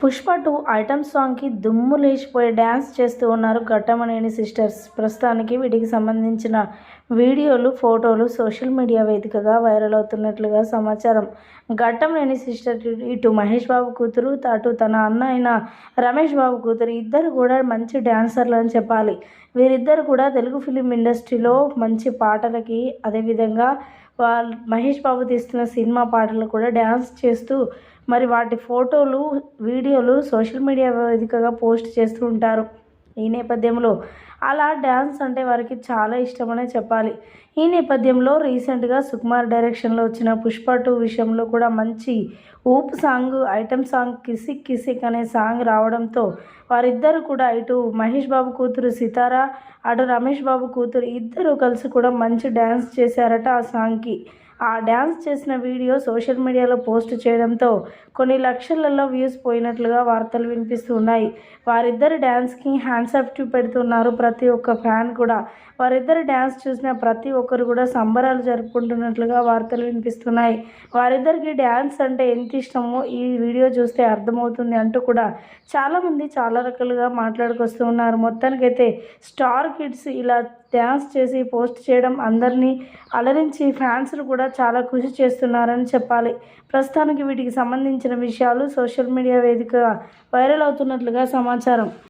Pushpa two item సాంగ్కి దుమ్ము లేచిపోయి డ్యాన్స్ చేస్తూ ఉన్నారు ఘట్టమనేని సిస్టర్స్. ప్రస్తుతానికి వీటికి సంబంధించిన వీడియోలు ఫోటోలు సోషల్ మీడియా వేదికగా వైరల్ అవుతున్నట్లుగా సమాచారం. ఘట్టమనేని సిస్టర్ ఇటు మహేష్ బాబు కూతురు అటు తన అన్న అయిన రమేష్ బాబు కూతురు ఇద్దరు కూడా మంచి డ్యాన్సర్లు అని చెప్పాలి. వీరిద్దరు కూడా తెలుగు ఫిలిం ఇండస్ట్రీలో మంచి పాటలకి అదేవిధంగా వాళ్ళ మహేష్ బాబు తీస్తున్న సినిమా పాటలు కూడా డ్యాన్స్ చేస్తూ మరి వాటి ఫోటోలు వీడియోలు సోషల్ మీడియా వేదికగా పోస్ట్ చేస్తూ ఉంటారు. ఈ నేపథ్యంలో. అలా డ్యాన్స్ అంటే వారికి చాలా ఇష్టమనే చెప్పాలి. ఈ నేపథ్యంలో రీసెంట్గా సుకుమార్ డైరెక్షన్లో వచ్చిన పుష్ప టూ విషయంలో కూడా మంచి ఊప్ song item song Kissik Kissik అనే సాంగ్ రావడంతో వారిద్దరు కూడా ఇటు మహేష్ బాబు కూతురు సితారా అటు రమేష్ బాబు కూతురు ఇద్దరు కలిసి కూడా మంచి డ్యాన్స్ చేశారట ఆ సాంగ్కి. ఆ డ్యాన్స్ చేసిన వీడియో సోషల్ మీడియాలో పోస్ట్ చేయడంతో కొన్ని లక్షలలో వ్యూస్ పోయినట్లుగా వార్తలు వినిపిస్తున్నాయి. వారిద్దరు డ్యాన్స్కి హ్యాండ్స్ అప్ పెడుతున్నారు ప్రతి ఒక్క ఫ్యాన్ కూడా. వారిద్దరు డ్యాన్స్ చూసిన ప్రతి ఒక్కరు కూడా సంబరాలు జరుపుకుంటున్నట్లుగా వార్తలు వినిపిస్తున్నాయి. వారిద్దరికి డ్యాన్స్ అంటే ఎంత ఇష్టమో ఈ వీడియో చూస్తే అర్థమవుతుంది అంటూ కూడా చాలామంది చాలా రకాలుగా మాట్లాడుకొస్తూ ఉన్నారు. మొత్తానికైతే స్టార్ కిడ్స్ ఇలా డ్యాన్స్ చేసి పోస్ట్ చేయడం అందరినీ అలరించి ఫ్యాన్స్ను కూడా చాలా కృషి చేస్తున్నారని చెప్పాలి. ప్రస్తుతానికి వీటికి సంబంధించిన విషయాలు సోషల్ మీడియా వేదికగా వైరల్ అవుతున్నట్లుగా సమాచారం.